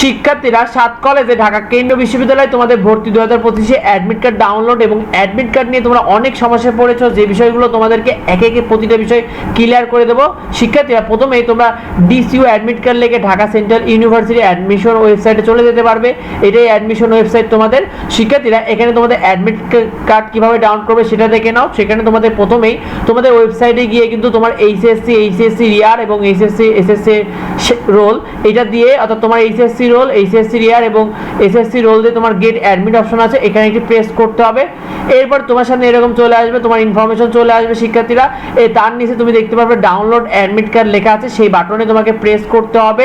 শিক্ষার্থীরা সাত কলেজে ঢাকা কেন্দ্রীয় বিশ্ববিদ্যালয়ে তোমাদের ভর্তি দু হাজার পঁচিশে অ্যাডমিট কার্ড ডাউনলোড এবং অ্যাডমিট কার্ড নিয়ে তোমরা অনেক সমস্যায় পড়েছো। যে বিষয়গুলো তোমাদেরকে একে একে প্রতিটা বিষয় ক্লিয়ার করে দেবো। শিক্ষার্থীরা প্রথমেই তোমরা ডিসিউ অ্যাডমিট কার্ড লেগে ঢাকা সেন্ট্রাল ইউনিভার্সিটি অ্যাডমিশন ওয়েবসাইটে চলে যেতে পারবে। এটাই অ্যাডমিশন ওয়েবসাইট তোমাদের। শিক্ষার্থীরা এখানে তোমাদের অ্যাডমিট কার্ড কীভাবে ডাউনলোড করবে সেটা দেখে নাও। সেখানে তোমাদের প্রথমেই তোমাদের ওয়েবসাইটে গিয়ে কিন্তু তোমার এইচএসসি এইচএসসি রিয়ার এবং এইচএসসি এসএসসি রোল এটা দিয়ে অর্থাৎ তোমার এইচএসসি রোল এইচএসসি রিয়ার এবং এসএসসি রোল দিয়ে তোমার গেট অ্যাডমিট অপশন আছে, এখানে একটি প্রেস করতে হবে। এরপর তোমার সামনে এরকম চলে আসবে, তোমার ইনফরমেশন চলে আসবে শিক্ষার্থীরা। এ তার নিচে তুমি দেখতে পারবে ডাউনলোড অ্যাডমিট কার্ড লেখা আছে, সেই বাটনে তোমাকে প্রেস করতে হবে।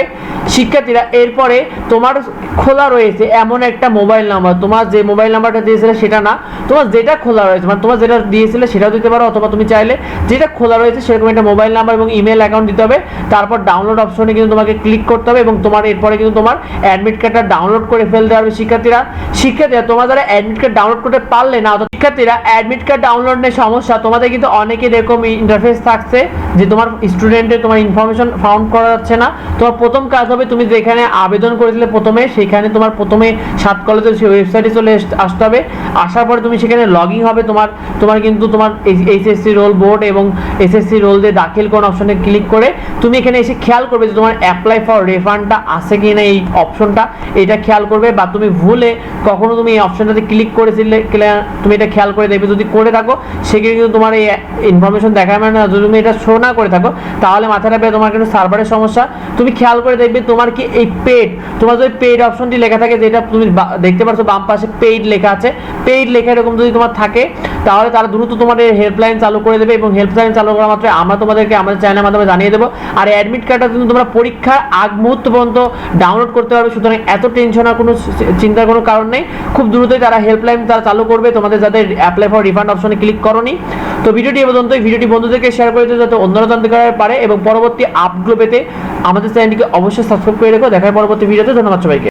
শিক্ষার্থীরা, এরপরে তোমার খোলা রয়েছে এমন একটা মোবাইল নাম্বার তোমার যে মোবাইল নাম্বারটা দিয়েছিলে সেটা না, তোমার যেটা খোলা রয়েছে মানে তোমার যেটা দিয়েছিলে সেটাও দিতে পারো, অথবা তুমি চাইলে যেটা খোলা রয়েছে সেরকম একটা মোবাইল নাম্বার এবং ইমেল অ্যাকাউন্ট দিতে হবে। তারপর ডাউনলোড অপশনে কিন্তু তোমাকে ক্লিক করতে হবে এবং তোমার, এরপরে কিন্তু তোমার অ্যাডমিট কার্ডটা ডাউনলোড করে ফেলতে হবে শিক্ষার্থীরা। শিক্ষার্থীরা, তোমার যারা অ্যাডমিট কার্ড ডাউনলোড করতে পারলে না, অর্থাৎ শিক্ষার্থীরা অ্যাডমিট কার্ড ডাউনলোড নিয়ে সমস্যা, তোমাদের কিন্তু অনেকের এরকম ইন্টারফেস থাকছে যে তোমার স্টুডেন্টের তোমার ইনফরমেশন ফাউন্ড করা যাচ্ছে না। তোমার প্রথম কাজ হবে, তুমি যেখানে আবেদন করেছিলে প্রথমে, সেখানে তোমার প্রথমে সাত কলেজের সেই ওয়েবসাইটে চলে আসতে হবে। আসার পরে তুমি সেখানে লগ ইন হবে, তোমার তোমার কিন্তু তোমার এইচএসসি রোল বোর্ড এবং এসএসসি রোল দিয়ে দাখিল কোন অপশনে ক্লিক করে তুমি এখানে এসে খেয়াল করবে যে তোমার অ্যাপ্লাই ফর রেফান্ডটা আছে কি না এই অপশনটা এটা খেয়াল করবে বা তুমি ভুলে কখনো তুমি এই অপশনটাতে ক্লিক করেছিলে তুমি এটা খেয়াল করে দেখবে। যদি করে থাকো, সেখানে কিন্তু তোমার এই ইনফরমেশন দেখাবে না। যদি তুমি এটা শো না করে থাকো, তাহলে মাথা রাখবে তোমার কিন্তু সার্ভারের সমস্যা। তুমি খেয়াল করে দেখবে তোমার কি এই পেড তোমার যদি পেড অপশনটি লেখা থাকে, যেটা তুমি দেখতে পাচ্ছ বাম পাশে পেইড লেখা আছে পেইড লেখা এরকম যদি তোমার থাকে, তাহলে তারা দ্রুত তোমার এই হেল্পলাইন চালু করে দেবে এবং হেল্পলাইন চালু করা মাত্র আমরা তোমাদেরকে, আমাদের চ্যানেলের মাধ্যমে জানিয়ে দেবো। আর অ্যাডমিট কার্ডটা কিন্তু তোমরা পরীক্ষার আগ মুহূর্ত পর্যন্ত ডাউনলোড করতে পারবে সুতরাং এত টেনশন আর কোনো চিন্তার কোনো কারণ নেই। খুব দ্রুতই তারা হেল্পলাইন তারা চালু করবে। তোমাদের যাদের অ্যাপ্লাই ফর রিফান্ড অপশনে ক্লিক করনি। তো ভিডিওটি এ পর্যন্ত ভিডিওটি বন্ধুদেরকে শেয়ার করে দিতে যাতে অন্যরা জানতে পারে এবং পরবর্তী আপগুলো পেতে আমাদের চ্যানেলটিকে অবশ্যই সাবস্ক্রাইব করে রেখো। দেখার পরবর্তী ভিডিওতে ধন্যবাদ সবাইকে।